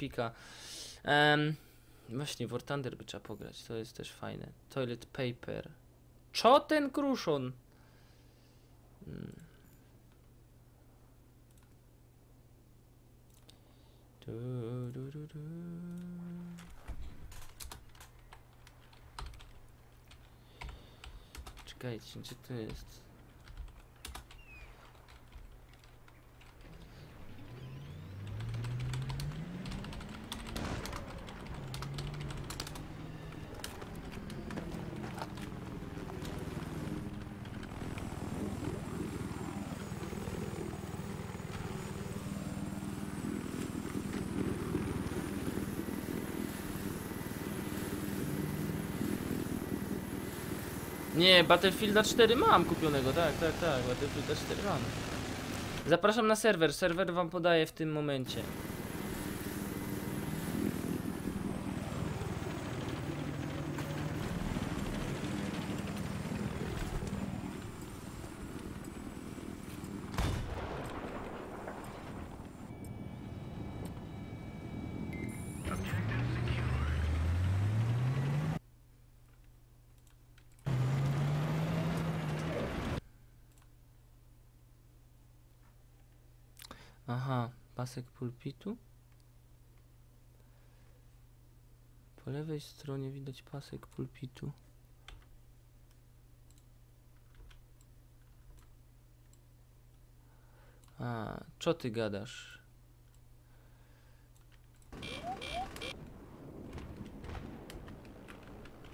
Epika. Um, właśnie, War Thunder by trzeba pograć, to jest też fajne. Toilet Paper. Co ten kruszon? Hmm. Du, du, du. Czekajcie, gdzie to jest? Nie, Battlefielda 4 mam kupionego, tak, tak, tak, Battlefielda 4 mam. Zapraszam na serwer, serwer wam podaję w tym momencie. Aha, pasek pulpitu. Po lewej stronie widać pasek pulpitu. A, co ty gadasz?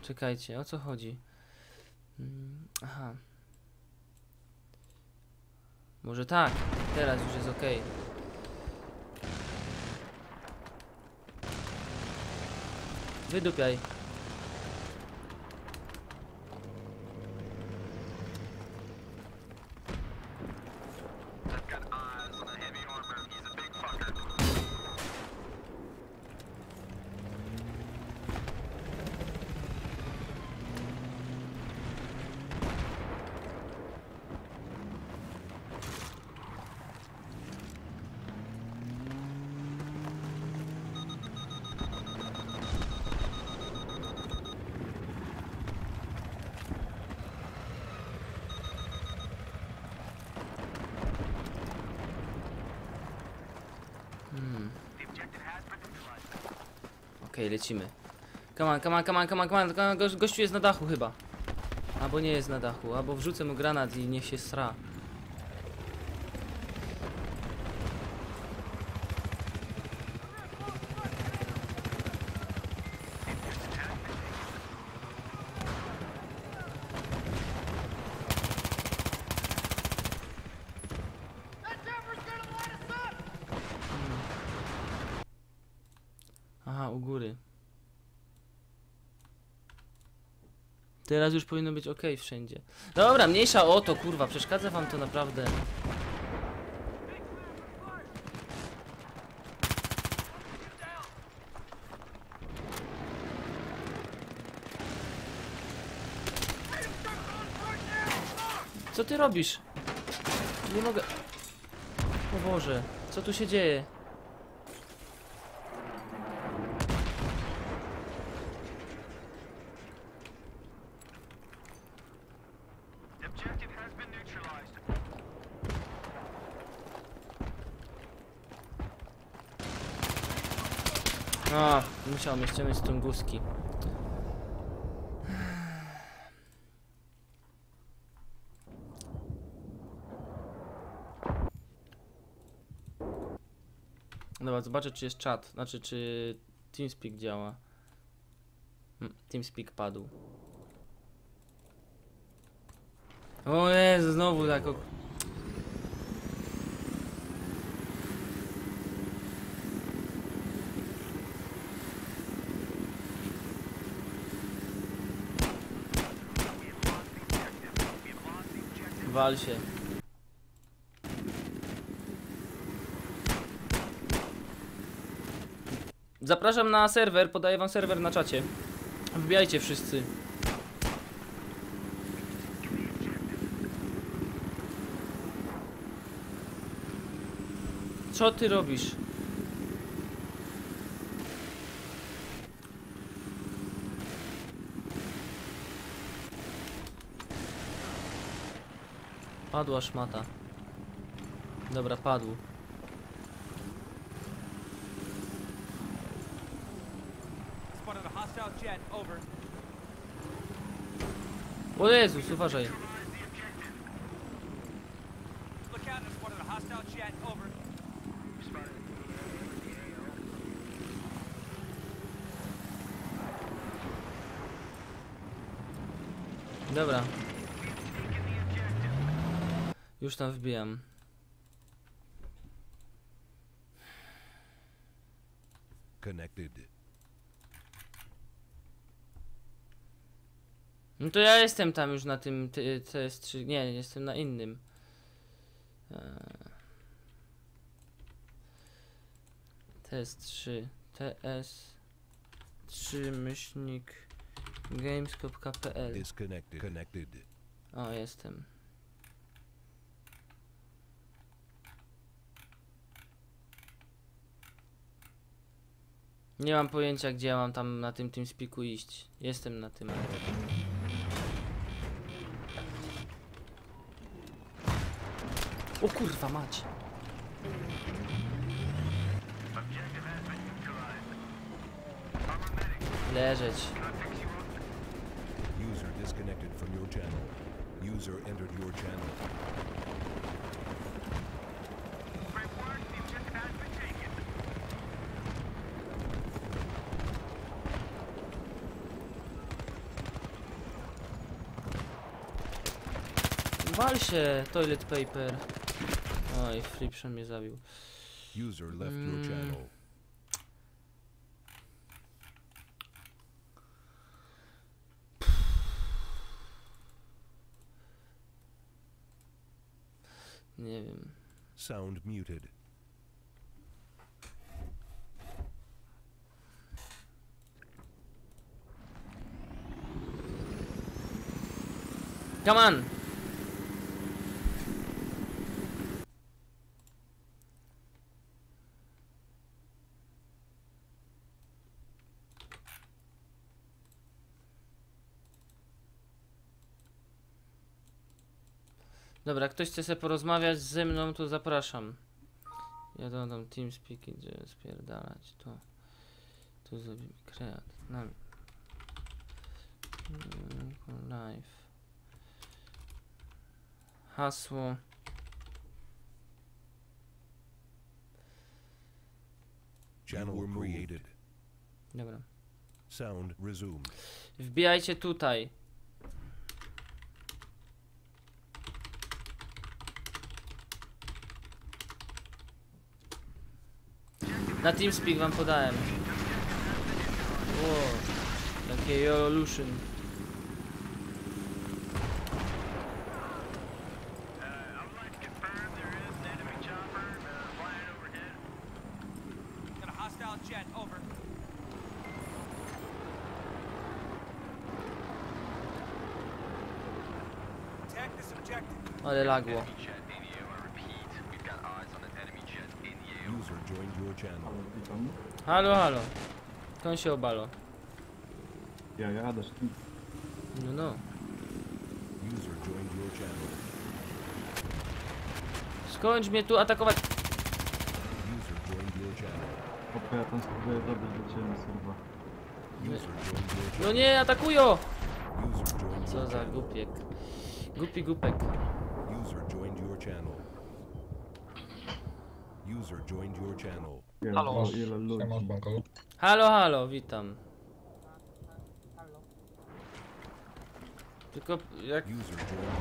Czekajcie, o co chodzi? Mm, aha. Może tak, teraz już jest ok. Wydupiaj. Hmm. Okej, lecimy. Come on, come on, come on, come on, come on. Goś, gościu jest na dachu chyba. Albo nie jest na dachu, albo wrzucę mu granat i niech się sra. Aha, u góry. Teraz już powinno być ok wszędzie. Dobra, mniejsza o to, kurwa, przeszkadza wam to naprawdę. Co ty robisz? Nie mogę... O Boże, co tu się dzieje? A, musiał mnie ściągnąć z tunguski. Dobra, zobaczę czy jest czat, znaczy czy TeamSpeak działa. Hmm, TeamSpeak padł. O Jezu, znowu tak Wal się. Zapraszam na serwer, podaję wam serwer na czacie. Wbijajcie wszyscy. Co ty robisz? Padła szmata. Dobra, padł. O Jezus, uważaj. Look Już tam wbijam. Connected. No to ja jestem tam już na tym ty- CS3. Nie, jestem na innym. Eee. TS3. TS3 myślnik games.pl Disconnected. Connected. O, jestem. Nie mam pojęcia, gdzie ja mam tam na tym tym spiku iść. Jestem na tym. O kurwa mać. Leżeć. User disconnected from your channel. User entered your channel. Wal się, toilet paper. Oj, Flipson mnie zabił. User left Mm. your channel. Nie wiem. Sound muted. Come on! Dobra, ktoś chce sobie porozmawiać ze mną, to zapraszam. Ja to tam TeamSpeak gdzie spierdalać, to tu zrobimy kreat. Live. Hasło. Channel created. Dobra. Sound resumed. Wbijajcie tutaj. Na TeamSpeak wam podałem. Wow, takie Evolution. Uh, I Witam. Halo, halo. To się obalo. Ja jadę z tym. No, no. Skończ mnie tu atakować. User joined your channel. Opka, ja tam spróbuję dobyć do ciebie serwa. No nie, atakują! Co za głupiek. Głupi głupek. User joined your channel. User joined your channel. Halo. Halo, halo, witam. Tylko jak,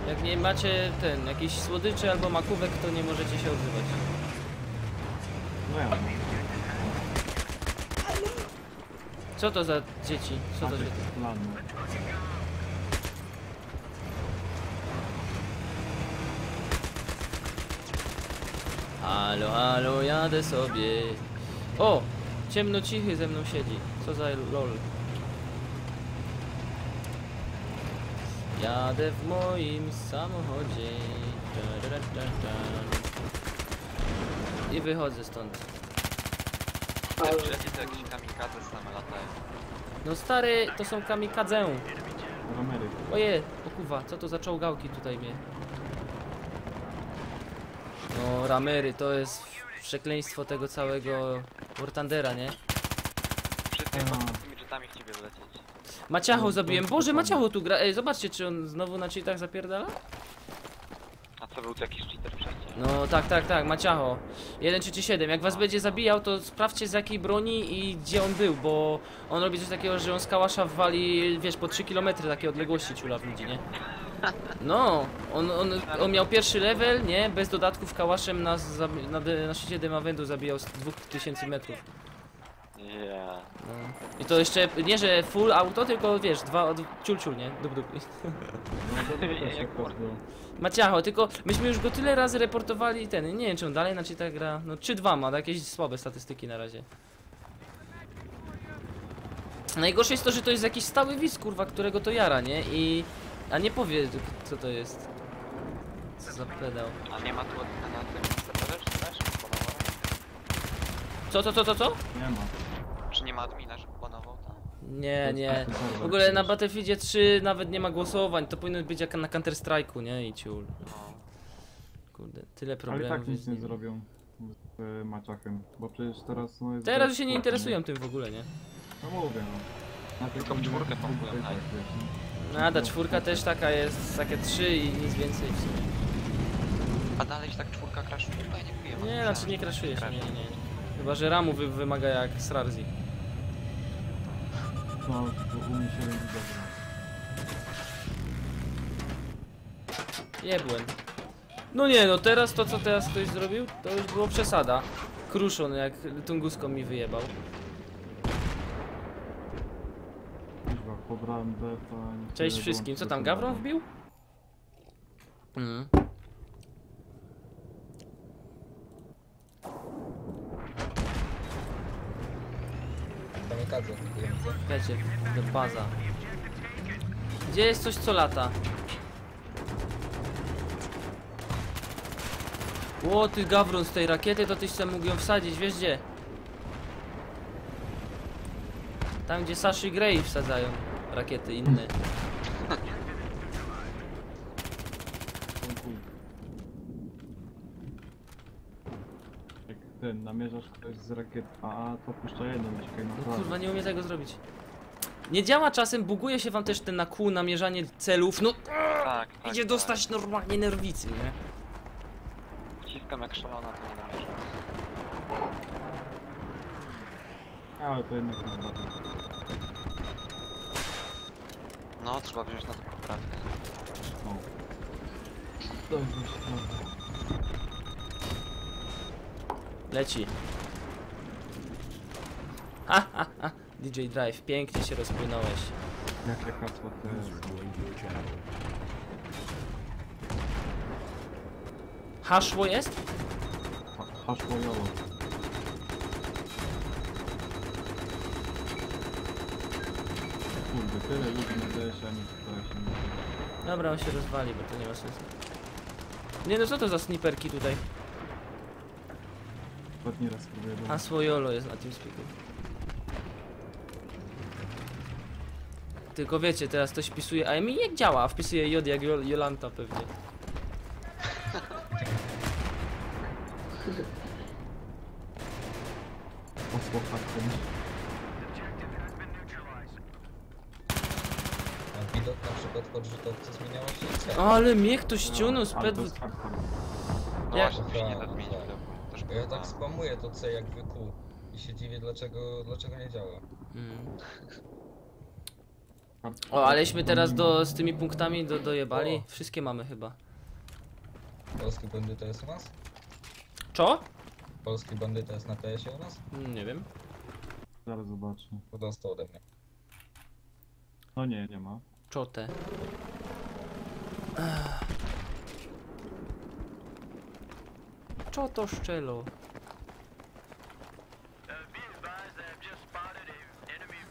jak nie macie ten, jakiś słodyczy albo makówek, to nie możecie się odzywać. No ja. Co to za dzieci? Co to dzieci? Halo, halo, jadę sobie. O! Ciemno cichy ze mną siedzi. Co za lol. Jadę w moim samochodzie. Da, da, da, da, da. I wychodzę stąd. To jakieś kamikadze same latają. No stary, to są kamikadze. Oje, o kuwa, co to za czołgałki tutaj mnie? No, ramery, to jest przekleństwo tego całego War Thundera, nie? Wszyscy pod tymi jetami chcieli wlecieć. Maciacho No, zabiłem. Boże. Maciacho tu gra. Ej, zobaczcie, czy on znowu na cheatach zapierdala? A co, był tu jakiś cheater? No tak, tak, tak, Maciacho. 137. Jak was będzie zabijał, to sprawdźcie z jakiej broni i gdzie on był, bo on robi coś takiego, że on z kałasza wali, wiesz, po 3 km takiej odległości ciula w ludzi, nie? No, on, on, on miał pierwszy level, nie? Bez dodatków kałaszem nas na, na szczycie Demawendu zabijał z 2000 metrów. No. I to jeszcze, nie że full auto, tylko wiesz, dwa, od- ciul ciul, nie? Dup dup. No Jak. Maciacho, tylko myśmy już go tyle razy reportowali ten, nie wiem czy on dalej na ta gra, no 3-2 ma, jakieś słabe statystyki na razie. Najgorsze jest to, że to jest jakiś stały widz, kurwa, którego to jara, nie? I... A nie powie, co to jest. Co za pedał. A nie ma tu na tym serwerze, czy też? Co, co, co, co, co? Nie ma. Ma admina, żeby tam? Nie, nie. W ogóle na Battlefieldzie 3 nawet nie ma głosowań, to powinno być jak na Counter Strike'u, nie? I ciul. No. Kurde, tyle Ale i problemów. tak nic jest nie zrobią z e, Maciachem, bo przecież teraz no jest... Teraz bez się nie interesują tym w ogóle, nie? No mówię no. Na Tylko w czwórkę pompują, tak, tak. wiesz, no. Nada, czwórka też taka jest, takie trzy i nic więcej w sumie. A dalej się tak czwórka crashuje? No nie kuję. Nie, znaczy nie kraszuje się, nie, nie, nie. Chyba, że ramu wy, wymaga jak Srarzi. Mnie się dobrze. Jebłem. No nie, no teraz to co teraz ktoś zrobił, to już było przesada. Kruszon jak Tunguską mi wyjebał. Kurwa, pobrałem nie Cześć wszystkim. Co tam, Gawron wbił? Mm. Kamikadze Wiecie, do baza. Gdzie jest coś co lata? Ło, ty Gawron z tej rakiety, to tyś sam mógł ją wsadzić, wiesz gdzie? Tam gdzie Sashi Grey wsadzają rakiety inne. Ten, namierzasz ktoś z rakiet AA, to puszcza jedną i czekaj na No kurwa, nie umie tego zrobić. Nie działa czasem, buguje się wam też ten na kół namierzanie celów, no Tak, tak. idzie tak. dostać normalnie nerwicy, nie? Wciskam jak szalona, to nie namierzam. Ale to jednak jest bardzo. No, trzeba wziąć na to poprawkę. No. To jest prawda. Leci. Ha, ha, ha. DJ Drive, pięknie się rozpłynąłeś. Jakie hasło your channel. Haszło jest? Ha- jolo. Kurde, tyle ludzi na się nie Dobra, on się rozwali, bo to nie ma sensu. Nie no, co to za sniperki tutaj? Ostatni raz spróbuję. Hasło YOLO jest na tym spiku. Tylko wiecie, teraz ktoś wpisuje, a mi jak działa, wpisuje J jak Jol Jolanta pewnie. Hasło hakiem. A widok na przykład w odrzutowcu zmieniało się cel. Ale mnie ktoś ściągnął No, z ale to ped... jest hardcore. No Jak- właśnie, nie Tak, zmienić tak. to też Bo ja tak spamuję to C jak wyku i się dziwię dlaczego, dlaczego nie działa. Mm. O, aleśmy teraz do, z tymi punktami do, dojebali. Wszystkie mamy chyba. Polski bandyta jest u nas? Czo? Polski bandyta jest na TS-ie u nas? Mm, Nie wiem. Zaraz zobaczę. Bo dostał ode mnie. No nie, nie ma. Czotę. Co to szczelo?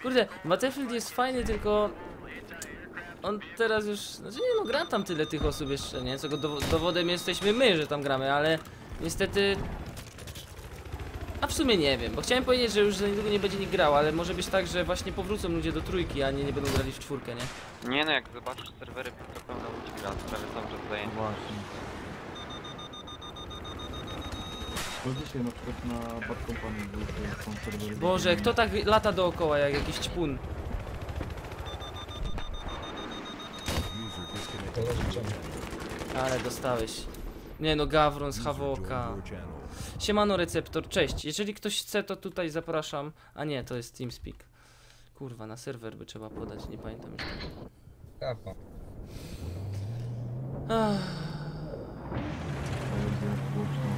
Kurde, Battlefield jest fajny, tylko on teraz już, znaczy nie no, gram tam tyle tych osób jeszcze, nie? Co go dowo- dowodem jesteśmy my, że tam gramy, ale niestety... A w sumie nie wiem, bo chciałem powiedzieć, że już za niedługo nie będzie nikt grał, ale może być tak, że właśnie powrócą ludzie do trójki, a nie, nie będą grali w czwórkę, nie? Nie no, jak zobaczysz serwery, to pełno ludzi gra, prawie cały czas zajęty. właśnie. Bo dzisiaj na przykład na Bad Company był. Boże, kto tak lata dookoła jak jakiś ćpun? Ale dostałeś. Nie no, Gawron z channel. Siemano receptor, cześć. Jeżeli ktoś chce, to tutaj zapraszam. A nie, to jest TeamSpeak. Kurwa, na serwer by trzeba podać, nie pamiętam już tego. Kapa. Ach, To jest jak głośno.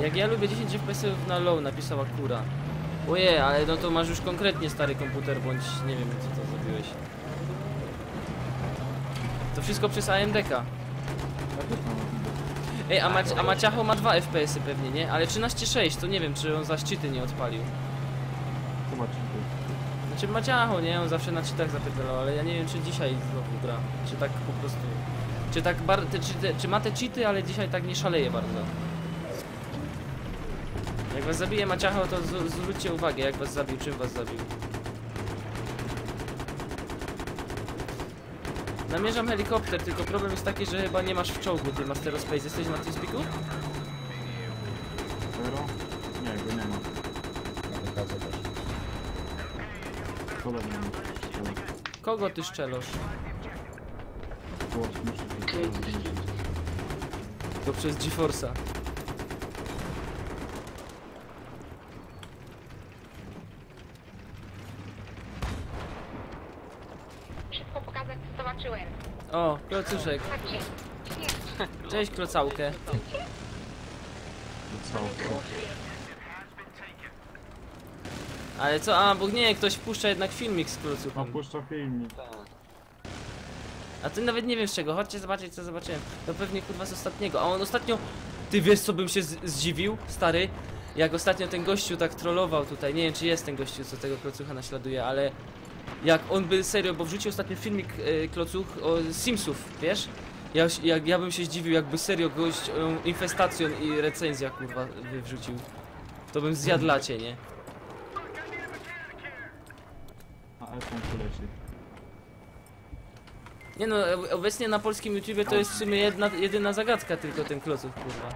Jak ja lubię 10 fps na low, napisała kura. Oje, ale no to masz już konkretnie stary komputer, bądź nie wiem co to zrobiłeś. To wszystko przez AMDK. Ej, a, Mac a Maciacho ma 2 fps pewnie, nie? Ale 13.6, to nie wiem, czy on za szczyty nie odpalił. Zobaczcie. Znaczy Maciacho, nie? On zawsze na cheatach zapierdalał, ale ja nie wiem, czy dzisiaj znowu gra. Czy tak po prostu... Czy tak bar... te, czy, te, czy ma te cheaty, ale dzisiaj tak nie szaleje bardzo. Jak was zabije Maciacho, to zwróćcie uwagę, jak was zabił, czym was zabił. Namierzam helikopter, tylko problem jest taki, że chyba nie masz w czołgu, ty Master Space. Jesteś na tym spiku? Zero? Nie, go nie ma. Na też. Kogo ty szczelosz? Śmieszne, że to. To przez GeForce'a. Szybko pokazać, co zobaczyłem. O, klocuszek. Patrzcie. Cześć całko. Ale co? A, bo nie, ktoś wpuszcza jednak filmik z klocuchem. puszcza filmik. A ty nawet nie wiem z czego, chodźcie zobaczyć co zobaczyłem. To pewnie kurwa z ostatniego. A on ostatnio... Ty wiesz co bym się zdziwił, stary? Jak ostatnio ten gościu tak trollował tutaj, nie wiem czy jest ten gościu co tego klocucha naśladuje, ale... Jak on by serio, bo wrzucił ostatnio filmik e, klocuch o Simsów, wiesz? Ja, jak, ja bym się zdziwił jakby serio gość o infestacjon i recenzja kurwa wrzucił. To bym zjadł lacie, nie? A iPhone poleci. Nie no, ob- obecnie na polskim YouTubie to jest w sumie jedna, jedyna zagadka tylko ten klocuch, kurwa.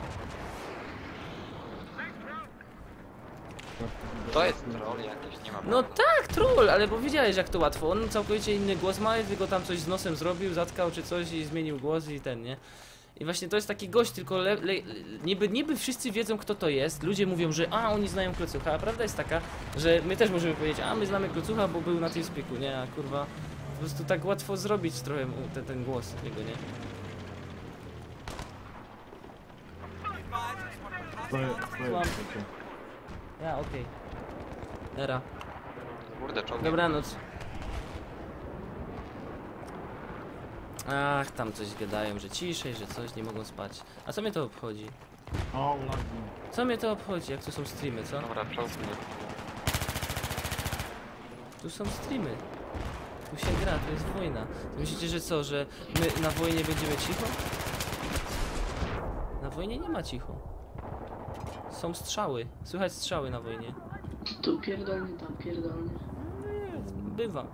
To jest troll jakiś, nie ma No tak, troll, ale bo widziałeś jak to łatwo. On całkowicie inny głos ma, tylko tam coś z nosem zrobił, zatkał czy coś i zmienił głos i ten, nie? I właśnie to jest taki gość, tylko le, le, niby, niby wszyscy wiedzą kto to jest. Ludzie mówią, że a oni znają klocucha, a prawda jest taka, że my też możemy powiedzieć, a my znamy klocucha, bo był na tym spiku, nie? A kurwa, po prostu tak łatwo zrobić trochę ten, ten głos jego, nie? Słucham. Ja, okej. Era. Kurde, czołg. Dobranoc. Ach, tam coś gadają, że ciszej, że coś, nie mogą spać. A co mnie to obchodzi? O, lagi. Co mnie to obchodzi, jak tu są streamy, co? Dobra, czołg mnie. Tu są streamy. Tu się gra, tu jest wojna. To myślicie, że co, że my na wojnie będziemy cicho? Na wojnie nie ma cicho. Są strzały. Słychać strzały na wojnie. Tu pierdolnie, tam pierdolnie. Bywa.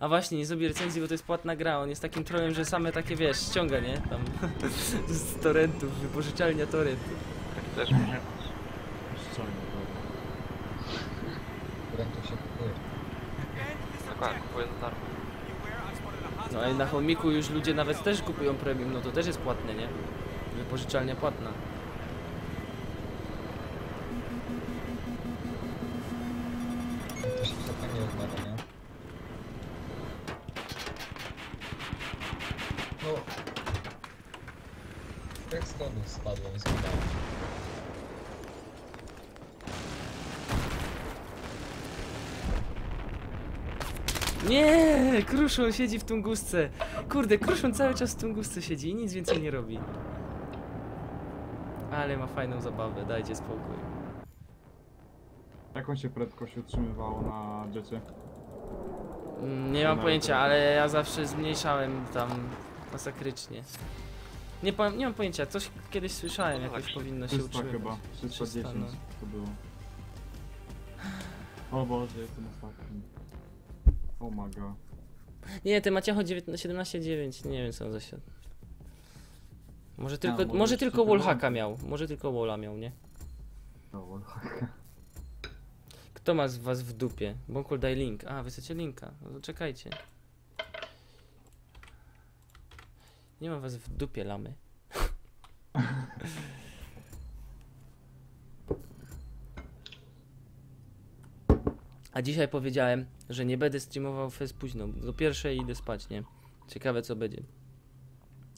A właśnie, nie zrobię recenzji, bo to jest płatna gra. On jest takim trolem, że same takie, wiesz, ściąga, nie? Tam z torrentów, wypożyczalnia torrent. Też Ściągnę, dobra. Którym to się kupuje. dokładnie, za darmo. No ale na chomiku już ludzie nawet też kupują premium, no to też jest płatne, nie? Wypożyczalnia płatna. Nie, Kruszon siedzi w Tungusce. Kurde, Kruszon cały czas w Tungusce siedzi i nic więcej nie robi. Ale ma fajną zabawę, dajcie spokój. Jaką się prędkość utrzymywało na jecie? Mm, Nie mam pojęcia, ale ja zawsze zmniejszałem tam masakrycznie. Nie, po, nie mam pojęcia, coś kiedyś słyszałem, jakoś powinno się 300 utrzymywać. chyba. 310 300, no. to było. O Boże, jestem ostatni. O my god. Nie, ty Maciacho 17,9, nie wiem co on za się... Może tylko, może może tylko wallhacka miał, może tylko walla miał, nie? O, Kto ma z was w dupie? Bonkol daj link. A, wy chcecie linka. No to czekajcie. Nie mam was w dupie, lamy. A dzisiaj powiedziałem, że nie będę streamował fest późno. Do pierwszej idę spać, nie? Ciekawe co będzie.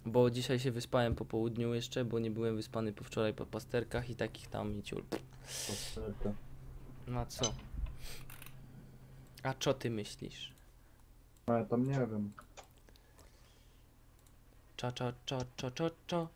Bo dzisiaj się wyspałem po południu jeszcze, bo nie byłem wyspany po wczoraj po pasterkach i takich tam i ciul. Pasterka. No co? A co ty myślisz? No ja tam nie wiem. Cza, cza, cza, cza, cza, cza.